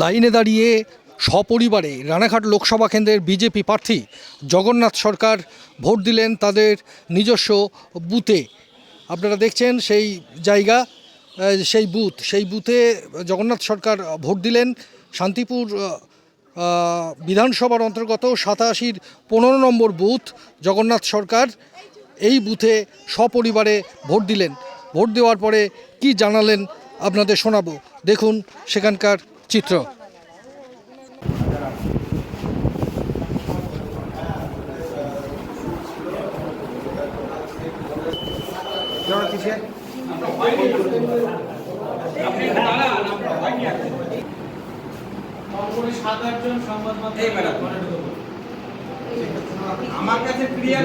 লাইনে দাঁড়িয়ে সপরিবারে রানাঘাট লোকসভা কেন্দ্রের বিজেপি প্রার্থী জগন্নাথ সরকার ভোট দিলেন তাদের নিজস্ব বুথে। আপনারা দেখছেন সেই জায়গা সেই বুথ। সেই বুথে জগন্নাথ সরকার ভোট দিলেন শান্তিপুর বিধানসভার অন্তর্গত সাতাশির পনেরো নম্বর বুথ জগন্নাথ সরকার। এই বুথে সপরিবারে ভোট দিলেন। ভোট দেওয়ার পরে কি জানালেন আপনাদের শোনাবো। দেখুন সেখানকার চিত্র। আমার কাছে ক্লিয়ার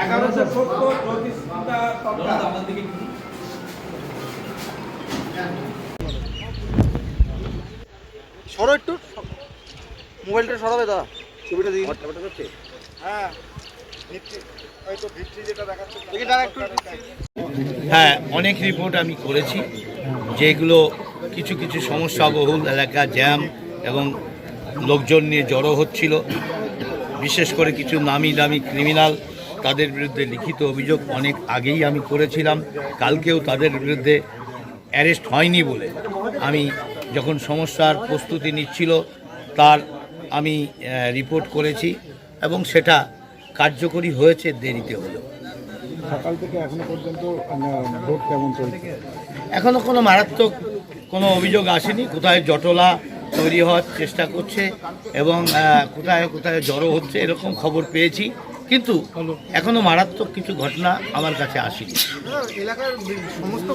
এগারোশো সত্তর চৌত্রিশটা আপনার দিকে সরো একটু মোবাইলটা সরাবে দা ছবিটা দিন হ্যাঁ দেখি দাঁড়া একটু। হ্যাঁ অনেক রিপোর্ট আমি করেছি যেগুলো কিছু কিছু সমস্যা বহুল এলাকা জ্যাম এবং লোকজন নিয়ে জড়ো হচ্ছিল। বিশেষ করে কিছু নামি দামি ক্রিমিনাল তাদের বিরুদ্ধে লিখিত অভিযোগ অনেক আগেই আমি করেছিলাম। কালকেও তাদের বিরুদ্ধে অ্যারেস্ট হয়নি বলে। আমি যখন সমস্যার প্রস্তুতি নিচ্ছিল তার আমি রিপোর্ট করেছি এবং সেটা কার্যকরী হয়েছে দেরিতে হলেও সকাল থেকে এখনও পর্যন্ত ভোট কেমন চলছে? এখনও কোনো মারাত্মক কোনো অভিযোগ আসেনি। কোথায় জটলা তৈরি হওয়ার চেষ্টা করছে এবং কোথায় কোথায় জড়ো হচ্ছে এরকম খবর পেয়েছি। কিন্তু এখনও মারাত্মক কিছু ঘটনা আমার কাছে আসেনি। এলাকার সমস্ত